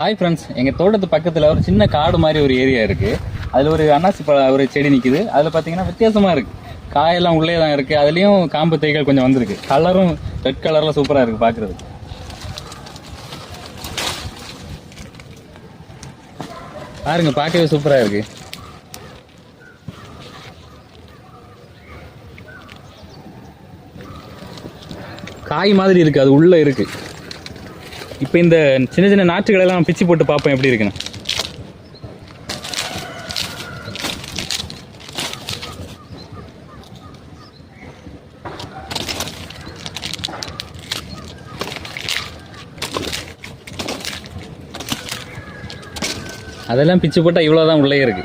Hi friends எங்கள் தோட்டத்து பக்கத்தில் ஒரு சின்ன காடு மாதிரி ஒரு ஏரியா இருக்குது அதில் ஒரு அன்னாசி பழ ஒரு செடி நிற்கிது அதில் பார்த்தீங்கன்னா வித்தியாசமாக இருக்குது காயெல்லாம் உள்ளே தான் இருக்குது அதுலேயும் காம்பு தைகள் கொஞ்சம் வந்திருக்கு. கலரும் ரெட் கலரில் சூப்பராக இருக்குது பார்க்குறதுக்கு பாருங்க பார்க்கவே சூப்பராக இருக்கு. காய் மாதிரி இருக்குது அது உள்ளே இருக்கு. இப்போ இந்த சின்ன சின்ன நாற்றுகளை எல்லாம் பிச்சு போட்டு பார்ப்போம் எப்படி இருக்குன்னு. அதெல்லாம் பிச்சு போட்டால் இவ்வளோதான் உள்ளே இருக்கு.